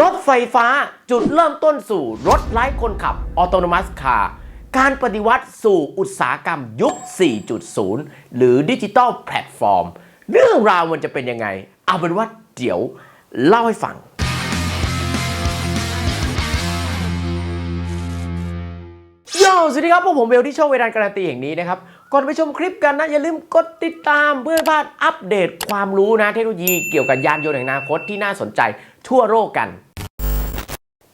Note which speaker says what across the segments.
Speaker 1: รถไฟฟ้าจุดเริ่มต้นสู่รถไร้คนขับออโต o มัสคาร์การปฏิวัติสู่อุตสาหกรรมยุค 4.0 หรือดิจิตอลแพลตฟอร์ม เรื่องราวมันจะเป็นยังไง เอาเป็นว่าเดี๋ยวเล่าให้ฟัง โยสวัสดีครับพวกผมเวลที่ช่องเวลานการันตีอย่งนี้นะครับ ก่อนไปชมคลิปกันนะ อย่าลืมกดติดตามเพื่อไม่พลาดอัปเดตความรู้นะเทคโนโลยีเกี่ยวกับยานยนต์แห่งอนาคตที่น่าสนใจทั่วโลกกัน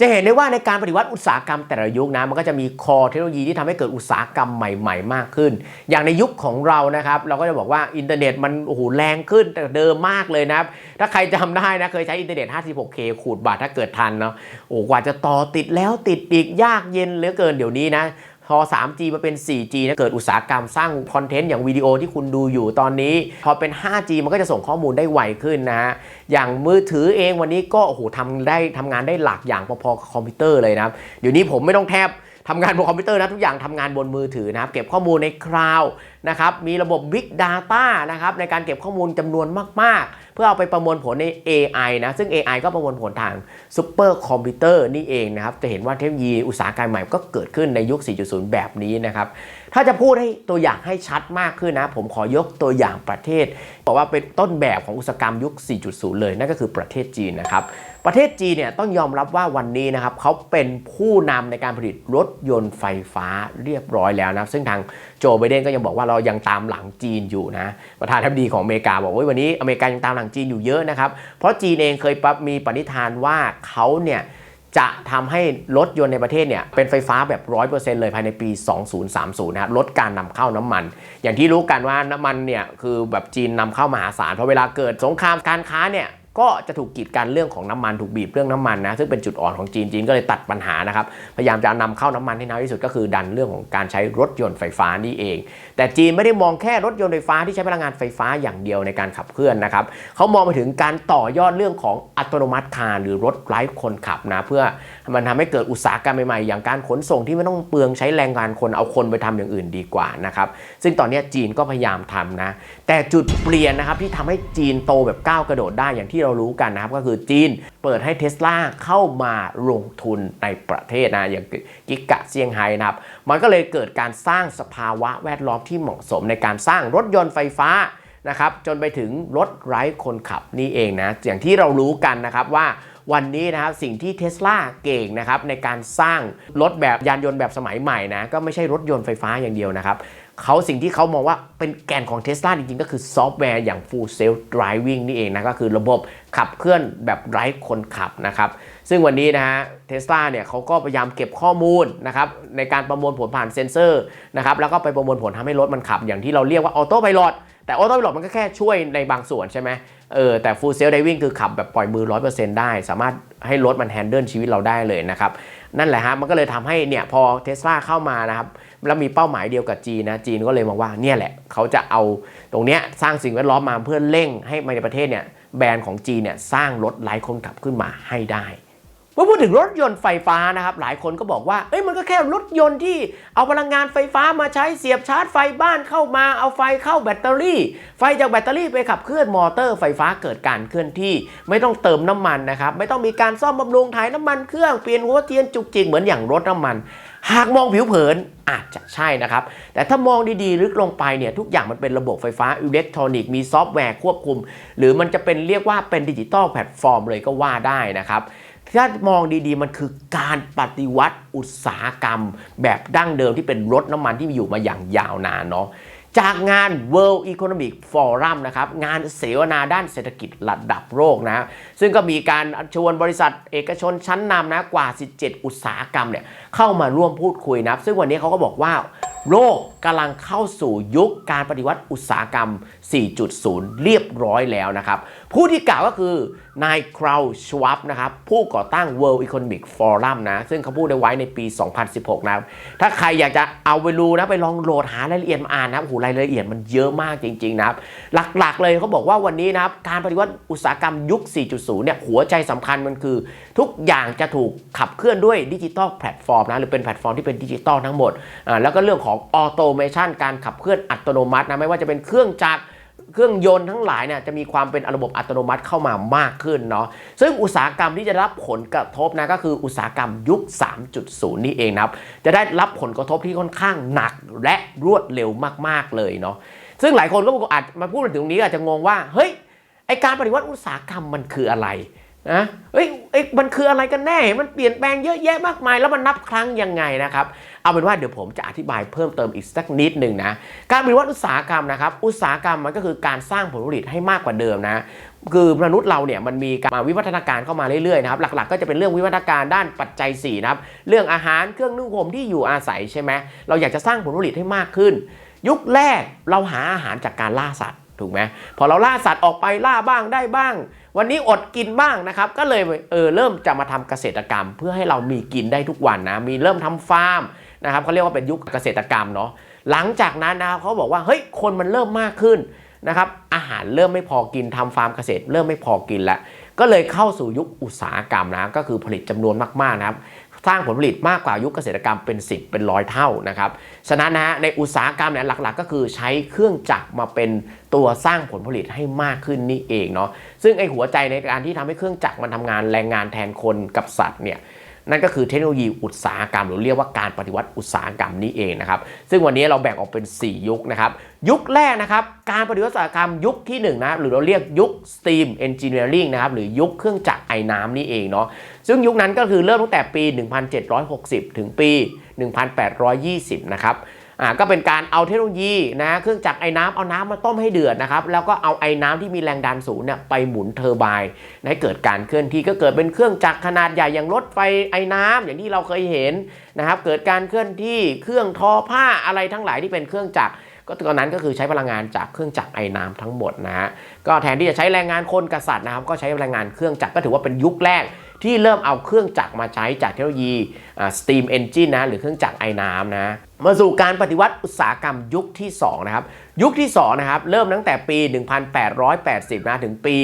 Speaker 1: จะเห็นได้ว่าในการปฏิวัติอุตสาหกรรมแต่ละยุคนะมันก็จะมีคอเทคโนโลยีที่ทำให้เกิดอุตสาหกรรมใหม่ ๆ มากขึ้น อย่างในยุคของเรานะครับ เราก็จะบอกว่าอินเทอร์เน็ตมันโอ้โหแรงขึ้นแต่เดิมมากเลยนะครับ ถ้าใครจำได้นะเคยใช้อินเทอร์เน็ต 56K ขูดบาทถ้าเกิดทันเนาะโอ้กว่าจะต่อติดแล้วติดอีกยากเย็นเหลือเกินเดี๋ยวนี้นะ พอ 3G มาเป็น 4G นะเกิดอุตสาหกรรมสร้างคอนเทนต์อย่างวิดีโอที่คุณดูอยู่ตอนนี้ พอเป็น 5G มันก็จะส่งข้อมูลได้ไวขึ้นนะฮะอย่างมือถือเองวันนี้ก็โอ้โหทำได้ทำงานได้หลากอย่างพอๆคอมพิวเตอร์เลยนะเดี๋ยวนี้ผมไม่ต้องแทบ ทำงานบนคอมพิวเตอร์นะทุกอย่างทำงานบนมือถือนะครับเก็บข้อมูลในคลาวด์นะครับมีระบบ Big Data นะครับในการเก็บข้อมูลจำนวนมาก ๆ เพื่อเอาไปประมวลผลใน AI นะซึ่ง AI ก็ประมวลผลทางซูเปอร์คอมพิวเตอร์นี่เองนะครับจะเห็นว่าเทคโนโลยีอุตสาหกรรมใหม่ก็เกิดขึ้นในยุค 4.0 แบบนี้นะครับถ้าจะพูดให้ตัวอย่างให้ชัดมากขึ้นนะ ผมขอยกตัวอย่างประเทศ บอกว่าเป็นต้นแบบของอุตสาหกรรมยุค 4.0 เลยนั่นก็คือประเทศจีนนะครับ ประเทศจีนเนี่ยต้องยอมรับว่าวันนี้นะครับเขาเป็นผู้นำในการผลิตรถยนต์ไฟฟ้าเรียบร้อยแล้วนะซึ่งทางโจไบเดนก็ยังบอกว่าเรายังตามหลังจีนอยู่นะประธานาธิบดีของอเมริกาบอกว่าวันนี้อเมริกายังตามหลังจีนอยู่เยอะนะครับเพราะจีนเองเคยมีปณิธานว่าเขาเนี่ยจะทำให้รถยนต์ในประเทศเนี่ยเป็นไฟฟ้าแบบ 100%เลยภายในปี 2030 นะครับลดการนำเข้าน้ำมัน อย่างที่รู้กันว่าน้ำมันเนี่ยคือแบบจีนนำเข้ามหาศาลเพราะเวลาเกิดสงครามการค้าเนี่ย ก็จะถูกกีดกันเรื่องของน้ำมันถูกบีบเรื่องน้ำมันนะซึ่งเป็นจุดอ่อนของจีนจีนก็เลยตัดปัญหานะครับพยายามจะนำเข้าน้ำมันให้น้อยที่สุดก็คือดันเรื่องของการใช้รถยนต์ไฟฟ้านี่เอง แต่จีนไม่ได้มองแค่รถยนต์ไฟฟ้าที่ใช้พลังงานไฟฟ้าอย่างเดียวในการขับเคลื่อนนะครับเขามองไปถึงการต่อยอดเรื่องของอัตโนมัติคาร์หรือรถไร้คนขับนะเพื่อมันทำให้เกิดอุตสาหกรรมใหม่ๆอย่างการขนส่งที่ไม่ต้องเปลืองใช้แรงงานคนเอาคนไปทำอย่างอื่นดีกว่านะครับซึ่งตอนนี้จีนก็พยายามทำนะแต่จุดเปลี่ยนนะครับที่ทำให้จีนโตแบบก้าวกระโดดได้อย่างที่เรารู้กันนะครับก็คือจีนเปิดให้เทสลาเข้ามาลงทุนในประเทศนะอย่างกิกะเซี่ยงไฮ้นะครับ มันก็เลยเกิดการสร้างสภาวะแวดล้อมที่เหมาะสมในการสร้างรถยนต์ไฟฟ้านะครับจนไปถึงรถไร้คนขับนี่เองนะอย่างที่เรารู้กันนะครับว่าวันนี้นะครับสิ่งที่เทสลาเก่งนะครับในการสร้างรถแบบยานยนต์แบบสมัยใหม่นะก็ไม่ใช่รถยนต์ไฟฟ้าอย่างเดียวนะครับ เขาสิ่งที่เขามองว่าเป็นแก่นของเทสลาจริงๆ ก็คือซอฟต์แวร์อย่าง Full Self Driving นี่เองนะ ก็คือระบบขับเคลื่อนแบบไร้คนขับนะครับ ซึ่งวันนี้นะฮะเทสลาเนี่ยเขาก็พยายามเก็บข้อมูลนะครับในการประมวลผลผ่านเซ็นเซอร์นะครับแล้วก็ไปประมวลผลทำให้รถมันขับ อย่างที่เราเรียกว่าออโต้ไพลอตแต่ออโต้ไพลอตมันก็แค่ช่วยในบางส่วนใช่ไหมเออแต่ Full Self Driving คือขับแบบปล่อยมือ 100%ได้ สามารถให้รถมันแฮนเดิลชีวิตเราได้เลยนะครับ นั่นแหละฮะมันก็เลยทำให้เนี่ยพอเทสลาเข้ามานะครับแล้วมีเป้าหมายเดียวกับจีนนะจีนก็เลยมองว่าเนี่ยแหละเขาจะเอาตรงเนี้ยสร้างสิ่งแวดล้อมมาเพื่อเร่งให้ในประเทศเนี่ยแบรนด์ของจีนเนี่ยสร้างรถไร้คนขับขึ้นมาให้ได้ มื่อพูดถึงรถยนต์ไฟฟ้านะครับ หลายคนก็บอกว่า เอ้ยมันก็แค่รถยนต์ที่เอาพลังงานไฟฟ้ามาใช้เสียบชาร์จไฟบ้านเข้ามาเอาไฟเข้าแบตเตอรี่ ไฟจากแบตเตอรี่ไปขับเคลื่อนมอเตอร์ไฟฟ้าเกิดการเคลื่อนที่ ไม่ต้องเติมน้ำมันนะครับไม่ต้องมีการซ่อมบำรุงถ่ายน้ำมันเครื่องเปลี่ยนหัวเทียนจุกจิกเหมือนอย่างรถน้ำมัน หากมองผิวเผินอาจจะใช่นะครับ แต่ถ้ามองดีๆ ลึกลงไปเนี่ยทุกอย่างมันเป็นระบบไฟฟ้าอิเล็กทรอนิกส์มีซอฟต์แวร์ควบคุม หรือมันจะเป็นเรียกว่าเป็นดิจิตอลแพลตฟอร์มเลยก็ว่าได้นะครับ ถ้ามองดีๆ มันคือการปฏิวัติอุตสาหกรรม แบบดั้งเดิมที่เป็นรถน้ำมันที่มีอยู่มาอย่างยาวนานเนาะจากงาน World Economic Forum นะครับ งานเสวนาด้านเศรษฐกิจระดับโลกนะซึ่งก็มีการชวนบริษัทเอกชนชั้นนำนะกว่า 17 อุตสาหกรรมเนี่ยเข้ามาร่วมพูดคุยนะ ซึ่งวันนี้เขาก็บอกว่าโลกกำลังเข้าสู่ยุคการปฏิวัติอุตสาหกรรม 4.0 เรียบร้อยแล้วนะครับ ผู้ที่กล่าวก็คือนายคราวชวับนะครับผู้ก่อตั้ง World Economic Forum นะ ซึ่งเขาพูดได้ไว้ในปี 2016 นะครับ ถ้าใครอยากจะเอาไปรู้นะ ไปลองโหลดหารายละเอียดมาอ่านนะโอ้โหรายละเอียดมันเยอะมากจริง ๆ นะครับ หลักๆ เลยเขาบอกว่าวันนี้นะครับ การปฏิวัติอุตสาหกรรมยุค 4.0 เนี่ยหัวใจสำคัญมันคือ ทุกอย่างจะถูกขับเคลื่อนด้วยดิจิตอลแพลตฟอร์มนะหรือเป็นแพลตฟอร์มที่เป็นดิจิตอลทั้งหมดอ่าแล้วก็เรื่องของออโตมชันการขับเคลื่อนอัตโนมัตินะไม่ว่าจะเป็นเครื่องจักรเครื่องยนต์ทั้งหลายเนี่ยจะมีความเป็นระบบอัตโนมัติเข้ามามากขึ้นเนาะซึ่งอุตสาหกรรมที่จะรับผลกระทบนะก็คืออุตสาหกรรมยุค 3.0 นี่เองนะครับจะได้รับผลกระทบที่ค่อนข้างหนักและรวดเร็วมากๆเลยเนาะซึ่งหลายคนก็อาจมาพูดถึงตรงนี้อาจจะงงว่าเฮ้ยไอการปฏิวัติอุตสาหกรรมมันคืออะไร นะเฮ้ยเอ้ยมันคืออะไรกันแน่ มันเปลี่ยนแปลงเยอะแยะมากมาย แล้วมันนับครั้งยังไงนะครับ เอาเป็นว่าเดี๋ยวผมจะอธิบายเพิ่มเติมอีกสักนิดหนึ่งนะ การปฏิวัติอุตสาหกรรมนะครับ อุตสาหกรรมมันก็คือการสร้างผลผลิตให้มากกว่าเดิมนะ คือมนุษย์เราเนี่ยมันมีการวิวัฒนาการเข้ามาเรื่อยๆนะครับ หลักๆ ก็จะเป็นเรื่องวิวัฒนาการด้านปัจจัย4นะครับ เรื่องอาหารเครื่องนุ่งห่มที่อยู่อาศัยใช่ไหมเราอยากจะสร้างผลผลิตให้มากขึ้น ยุคแรกเราหาอาหารจากการล่าสัตว์ถูกไหมพอเราล่าสัตว์ออกไปล่าบ้างได้บ้าง วันนี้อดกินบ้างนะครับ ก็เลยเออเริ่มจะมาทำเกษตรกรรม เพื่อให้เรามีกินได้ทุกวันนะ มีเริ่มทำฟาร์มนะครับเขาเรียกว่าเป็นยุคเกษตรกรรมเนาะ หลังจากนั้นนะครับเขาบอกว่าเฮ้ยคนมันเริ่มมากขึ้นนะครับ อาหารเริ่มไม่พอกินทำฟาร์มเกษตร เริ่มไม่พอกินแล้วก็เลยเข้าสู่ยุคอุตสาหกรรมนะ ก็คือผลิตจำนวนมากๆนะครับ สร้างผลผลิตมากกว่ายุคเกษตรกรรมเป็น 10 เป็นร้อยเท่านะครับฉะนั้นนะฮะในอุตสาหกรรมเนี่ยหลักๆ ก็คือใช้เครื่องจักรมาเป็นตัวสร้างผลผลิตให้มากขึ้นนี่เองเนาะซึ่งไอหัวใจในการที่ทำให้เครื่องจักรมันทำงานแรงงานแทนคนกับสัตว์เนี่ย นั่นก็คือเทคโนโลยีอุตสาหกรรม หรือเรียกว่าการปฏิวัติอุตสาหกรรมนี้เองนะครับซึ่งวันนี้เราแบ่งออกเป็น 4 ยุคนะครับยุคแรกนะครับการปฏิวัติอุตสาหกรรมยุคที่1นะหรือเราเรียกยุค steam engineering นะครับหรือยุคเครื่องจักรไอ้น้ำนี่เองเนาะซึ่งยุคนั้นก็คือเริ่มตั้งแต่ปี 1760 ถึงปี 1820 นะครับ อ่าก็เป็นการเอาเทคโนโลยีนะเครื่องจักรไอ้น้ำเอาน้ำมาต้มให้เดือดนะครับแล้วก็เอาไอ้น้ำที่มีแรงดันสูงเนี่ยไปหมุนเทอร์ไบน์ให้เกิดการเคลื่อนที่ก็เกิดเป็นเครื่องจักรขนาดใหญ่อย่างรถไฟไอ้น้ำอย่างที่เราเคยเห็นนะครับเกิดการเคลื่อนที่เครื่องทอผ้าอะไรทั้งหลายที่เป็นเครื่องจักรก็ตอนนั้นก็คือใช้พลังงานจากเครื่องจักรไอ้น้ำทั้งหมดนะฮะก็แทนที่จะใช้แรงงานคนกษัตริย์นะครับก็ใช้แรงงานเครื่องจักรก็ถือว่าเป็นยุคแรก ที่เริ่มเอาเครื่องจักรมาใช้จากเทคโนโลยีอ่า steam engine นะหรือเครื่องจักรไอ้น้ำนะมาสู่การปฏิวัติอุตสาหกรรมยุคที่2นะครับยุคที่2นะครับเริ่มตั้งแต่ปี 1880 นะถึงปี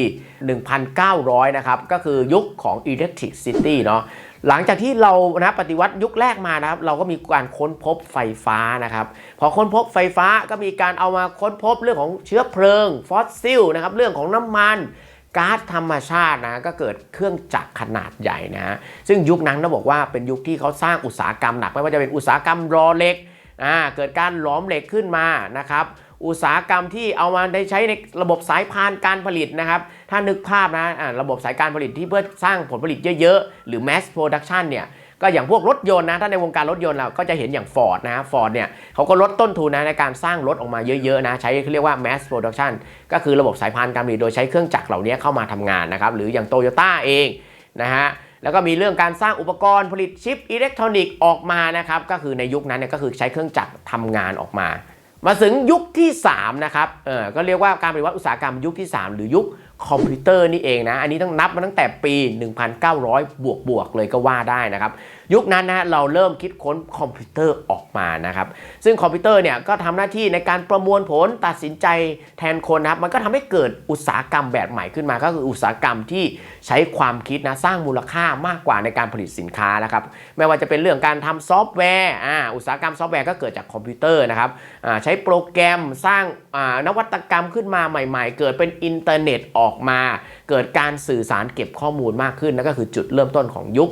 Speaker 1: 1900 นะครับก็คือยุคของ electricity เนาะหลังจากที่เรานะปฏิวัติยุคแรกมานะครับ เราก็มีการค้นพบไฟฟ้านะครับพอค้นพบไฟฟ้าก็มีการเอามาค้นพบเรื่องของเชื้อเพลิง ฟอสซิลนะครับเรื่องของน้ำมัน ก๊าซธรรมชาตินะก็เกิดเครื่องจักรขนาดใหญ่นะฮะซึ่งยุคนั้นเราบอกว่าเป็นยุคที่เขาสร้างอุตสาหกรรมหนักไม่ว่าจะเป็นอุตสาหกรรมรอเหล็กอ่าเกิดการหลอมเหล็กขึ้นมานะครับอุตสาหกรรมที่เอามาได้ใช้ในระบบสายพานการผลิตนะครับ ถ้านึกภาพนะะระบบสายการผลิตที่เพื่อสร้างผลผลิตเยอะๆ หรือ mass production เนี่ย ก็อย่างพวกรถยนต์นะถ้าในวงการรถยนต์เราก็จะเห็นอย่าง Ford นะ Ford เนี่ยเขาก็ลดต้นทุนนะในการสร้างรถออกมาเยอะๆนะใช้เขาเรียกว่า mass production ก็คือระบบสายพานการผลิตโดยใช้เครื่องจักรเหล่านี้เข้ามาทำงานนะครับหรืออย่างโตโยต้าเองนะฮะแล้วก็มีเรื่องการสร้างอุปกรณ์ผลิตชิปอิเล็กทรอนิกส์ออกมานะครับก็คือในยุคนั้นเนี่ยก็คือใช้เครื่องจักรทำงานออกมา มาถึงยุคที่3นะครับเออก็เรียกว่าการปฏิวัติอุตสาหกรรมยุคที่ 3 หรือยุค คอมพิวเตอร์นี่เองนะ อันนี้ต้องนับมาตั้งแต่ปี 1900 บวกบวกๆเลยก็ว่าได้นะครับ ยุคนั้นนะเราเริ่มคิดค้นคอมพิวเตอร์ออกมานะครับซึ่งคอมพิวเตอร์เนี่ยก็ทำหน้าที่ในการประมวลผลตัดสินใจแทนคนนะครับมันก็ทำให้เกิดอุตสาหกรรมแบบใหม่ขึ้นมา ก็คืออุตสาหกรรมที่ใช้ความคิดนะสร้างมูลค่ามากกว่าในการผลิตสินค้านะครับไม่ว่าจะเป็นเรื่องการทำซอฟต์แวร์อ่าอุตสาหกรรมซอฟต์แวร์ก็เกิดจากคอมพิวเตอร์นะครับอ่าใช้โปรแกรมสร้างอ่านวัตกรรมขึ้นมาใหม่ ๆ เกิดเป็นอินเทอร์เน็ตออกมา เกิดการสื่อสารเก็บข้อมูลมากขึ้นนั่นก็คือจุดเริ่มต้นของยุค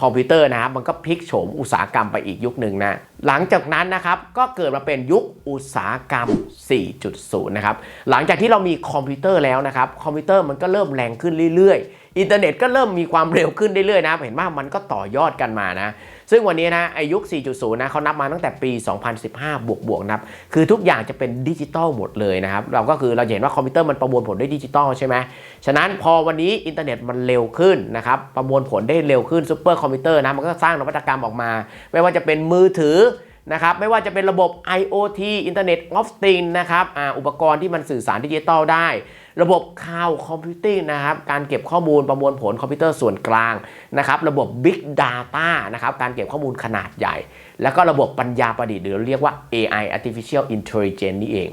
Speaker 1: คอมพิวเตอร์นะครับมันก็พลิกโฉมอุตสาหกรรมไปอีกยุคหนึ่งนะหลังจากนั้นนะครับก็เกิดมาเป็นยุคอุตสาหกรรม 4.0 นะครับหลังจากที่เรามีคอมพิวเตอร์แล้วนะครับคอมพิวเตอร์มันก็เริ่มแรงขึ้นเรื่อยๆ อินเทอร์เน็ตก็เริ่มมีความเร็วขึ้นเรื่อยๆนะเห็นว่ามันก็ต่อยอดกันมานะ ซึ่งวันนี้นะไอายุค 4.0 นะเขานับมาตั้งแต่ปี 2015 บวกบวกนะครับ คือทุกอย่างจะเป็นดิจิตอลหมดเลยนะครับ เราก็คือเราเห็นว่าคอมพิวเตอร์มันประมวลผลได้ดิจิตอลใช่ไหมฉะนั้นพอวันนี้อินเทอร์เน็ตมันเร็วขึ้นนะครับประมวลผลได้เร็วขึ้นซูเปอร์คอมพิวเตอร์นะมันก็สร้างนวัตกรรมออกมา ไม่ว่าจะเป็นมือถือนะครับไม่ว่าจะเป็นระบบ IoT Internet of Things นะครับออุปกรณ์ที่มันสื่อสารดิจิตอลได้ ระบบ Cloud Computing นะครับการเก็บข้อมูลประมวลผลคอมพิวเตอร์ส่วนกลางนะครับระบบ Big Data นะครับการเก็บข้อมูลขนาดใหญ่ แล้วก็ระบบปัญญาประดิษฐ์หรือเรียกว่า AI Artificial Intelligence นี่เอง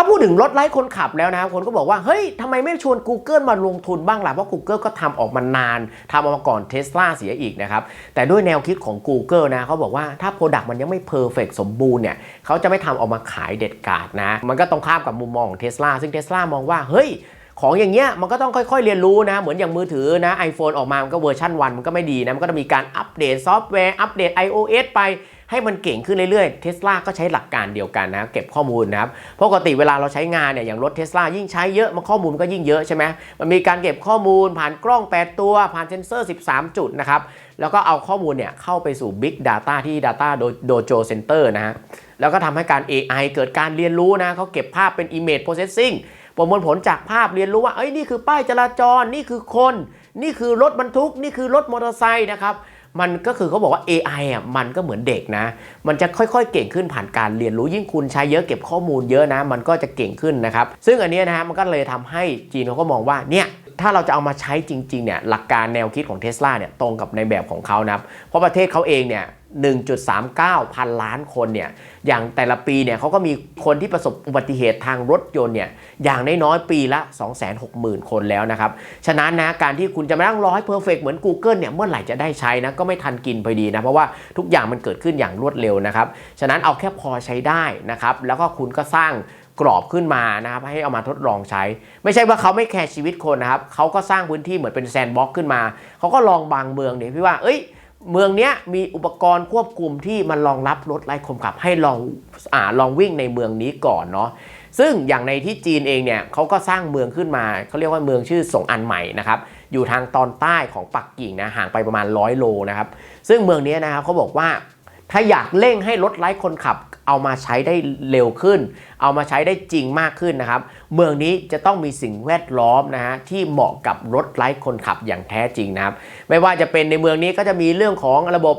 Speaker 1: ถ้าพูดถึงรถไร้คนขับแล้วนะครับคนก็บอกว่า เฮ้ยทำไมไม่ชวน Google มาลงทุนบ้างล่ะ เพราะ Google ก็ทำออกมานานทำออกมาก่อน Tesla เสียอีกนะครับ แต่ด้วยแนวคิดของ Google นะเขาบอกว่าถ้า Product มันยังไม่ Perfect สมบูรณ์เนี่ยเขาจะไม่ทำออกมาขายเด็ดขาดนะ มันก็ตรงข้ามกับมุมมองของ Tesla ซึ่ง Tesla มองว่าเฮ้ยของอย่างเงี้ยมันก็ต้องค่อยๆเรียนรู้นะ เหมือนอย่างมือถือนะ iPhone ออกมามันก็เวอร์ชัน1มันก็ไม่ดีนะ มันก็ต้องมีการอัปเดตซอฟต์แวร์อัปเดต iOS ไป ให้มันเก่งขึ้นเรื่อยๆเทสลาก็ใช้หลักการเดียวกันนะเก็บข้อมูลนะครับปกติเวลาเราใช้งานเนี่ยอย่างรถเทสลายิ่งใช้เยอะมันข้อมูลก็ยิ่งเยอะใช่ไหมมันมีการเก็บข้อมูลผ่านกล้อง 8 ตัวผ่านเซนเซอร์ 13 จุดนะครับแล้วก็เอาข้อมูลเนี่ยเข้าไปสู่ Big Data ที่ Data Dojo Center นะฮะแล้วก็ทำให้การ AI เกิดการเรียนรู้นะเขาเก็บภาพเป็น Image Processing ประมวลผลจากภาพเรียนรู้ว่า เอ้ย นี่คือป้ายจราจร นี่คือคน นี่คือรถบรรทุก นี่คือรถมอเตอร์ไซค์นะครับ มันก็คือเขาบอกว่า AI อะมันก็เหมือนเด็กนะ มันจะค่อยๆ เก่งขึ้นผ่านการเรียนรู้ยิ่งคุณใช้เยอะเก็บข้อมูลเยอะนะ มันก็จะเก่งขึ้นนะครับ ซึ่งอันนี้นะฮะมันก็เลยทำให้จีนเขาก็มองว่าเนี่ยถ้าเราจะเอามาใช้จริงๆเนี่ยหลักการแนวคิดของเทสลาเนี่ยตรงกับในแบบของเขานะครับเพราะประเทศเขาเองเนี่ย 1.39 พันล้านคนเนี่ย อย่างแต่ละปีเนี่ยเขาก็มีคนที่ประสบอุบัติเหตุทางรถยนต์เนี่ย อย่างน้อยๆ ปีละ 260,000 คนแล้วนะครับ ฉะนั้นนะ การที่คุณจะมานั่งรอให้เพอร์เฟกเหมือน Google เนี่ย เมื่อไหร่จะได้ใช้นะ ก็ไม่ทันกินพอดีนะ เพราะว่าทุกอย่างมันเกิดขึ้นอย่างรวดเร็วนะครับ ฉะนั้นเอาแค่พอใช้ได้นะครับ แล้วก็คุณก็สร้างกรอบขึ้นมานะครับให้เอามาทดลองใช้ ไม่ใช่ว่าเขาไม่แคร์ชีวิตคนนะครับเขาก็สร้างพื้นที่เหมือนเป็นแซนด์บ็อกซ์ขึ้นมาเขาก็ลองบางเมืองเนี่ยพี่ว่าเอ้ย เมืองเนี้ยมีอุปกรณ์ควบคุมที่มันรองรับรถไร้คนขับ ให้ลองอ่าลองวิ่งในเมืองนี้ก่อนเนาะซึ่งอย่างในที่จีนเองเนี่ยเขาก็สร้างเมืองขึ้นมาเขาเรียกว่าเมืองชื่อสงอันใหม่นะครับอยู่ทางตอนใต้ของปักกิ่งนะห่างไปประมาณ 100 โลนะครับซึ่งเมืองนี้นะครับเขาบอกว่า ถ้าอยากเร่งให้รถไร้คนขับ เอามาใช้ได้เร็วขึ้น เอามาใช้ได้จริงมากขึ้นนะครับ เมืองนี้จะต้องมีสิ่งแวดล้อมนะฮะที่เหมาะกับรถไร้คนขับอย่างแท้จริงนะครับ ไม่ว่าจะเป็นในเมืองนี้ก็จะมีเรื่องของระบบ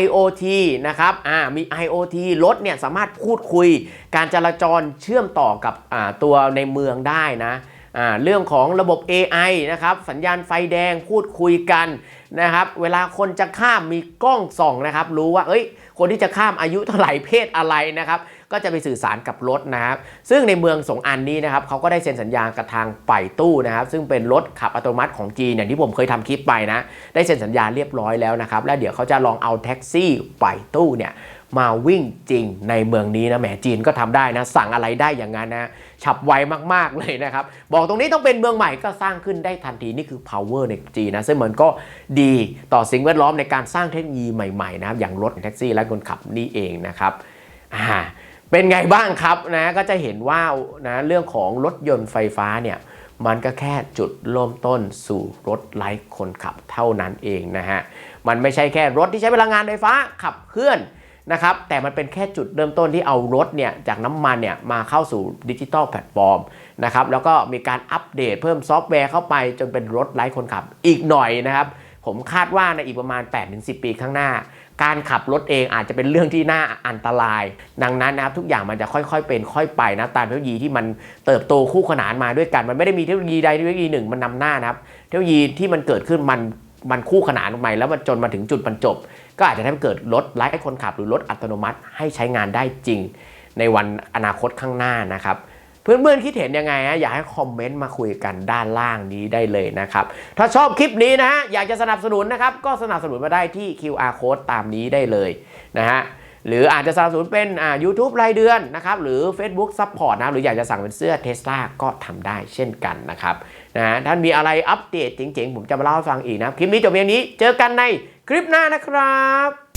Speaker 1: IoT นะครับอ่ามี IoT รถเนี่ยสามารถพูดคุย การจราจรเชื่อมต่อกับอ่าตัวในเมืองได้นะอ่าเรื่องของระบบ AI นะครับ สัญญาณไฟแดงพูดคุยกันนะครับ เวลาคนจะข้ามมีกล้องส่องนะครับ รู้ว่า เอ้ย คนที่จะข้ามอายุเท่าไหร่เพศอะไรนะครับก็จะไปสื่อสารกับรถนะครับ ซึ่งในเมืองสงอันนี้นะครับเขาก็ได้เซ็นสัญญากับทางไปตู้นะครับ ซึ่งเป็นรถขับอัตโนมัติของจีนอย่างที่ผมเคยทำคลิปไปนะ ได้เซ็นสัญญาเรียบร้อยแล้วนะครับ แล้วเดี๋ยวเขาจะลองเอาแท็กซี่ไปตู้เนี่ยมาวิ่งจริงในเมืองนี้นะแหมจีนก็ทำได้นะ สั่งอะไรได้อย่างนั้นนะ ฉับไวมากๆเลยนะครับ บอกตรงนี้ต้องเป็นเมืองใหม่ก็สร้างขึ้นได้ทันทีนี่คือ power ในจีนนะซึ่งมันก็ดีต่อสิ่งแวดล้อมในการสร้างเทคโนโลยีใหม่ๆนะครับอย่างรถแท็กซี่และคนขับนี่เองนะครับอ่าเป็นไงบ้างครับนะก็จะเห็นว่านะเรื่องของรถยนต์ไฟฟ้าเนี่ยมันก็แค่จุดเริ่มต้นสู่รถไร้คนขับเท่านั้นเองนะฮะมันไม่ใช่แค่รถที่ใช้พลังงานไฟฟ้าขับเคลื่อน นะครับแต่มันเป็นแค่จุดเริ่มต้นที่เอารถเนี่ยจากน้ำมันเนี่ยมาเข้าสู่ดิจิตอลแพลตฟอร์มนะครับแล้วก็มีการอัปเดตเพิ่มซอฟต์แวร์เข้าไปจนเป็นรถไร้คนขับอีกหน่อยนะครับ ผมคาดว่าในอีกประมาณ 8-10 ปีข้างหน้า การขับรถเองอาจจะเป็นเรื่องที่น่าอันตราย ดังนั้นนะครับทุกอย่างมันจะค่อยๆ เป็นค่อยไปนะตามเทคโนโลยีที่มันเติบโตคู่ขนานมาด้วยกัน มันไม่ได้มีเทคโนโลยีใดเทคโนโลยีหนึ่งมันนำหน้านะครับ เทคโนโลยีที่มันเกิดขึ้นมันมันคู่ขนานออกมาแล้วมันจนมาถึงจุดบรรจบ ก็อาจจะทำให้เกิดรถไร้คนขับ หรือรถอัตโนมัติให้ใช้งานได้จริง ในวันอนาคตข้างหน้านะครับเพื่อนๆคิดเห็นยังไงฮะอยากให้คอมเมนต์มาคุยกันด้านล่างนี้ได้เลยนะครับ ถ้าชอบคลิปนี้นะฮะอยากจะสนับสนุนนะครับ ก็สนับสนุนมาได้ที่ QR code ตามนี้ได้เลยนะฮะหรืออาจจะสนับสนุนเป็นอ่า YouTube รายเดือนนะครับ หรือ Facebook Support นะหรืออยากจะสั่งเป็นเสื้อ Tesla ก็ทำได้เช่นกันนะครับนะฮะท่านมีอะไรอัปเดตเจ๋งๆ ผมจะมาเล่าให้ฟังอีกนะคลิปนี้จบเพียงนี้เจอกันใน คลิปหน้านะครับ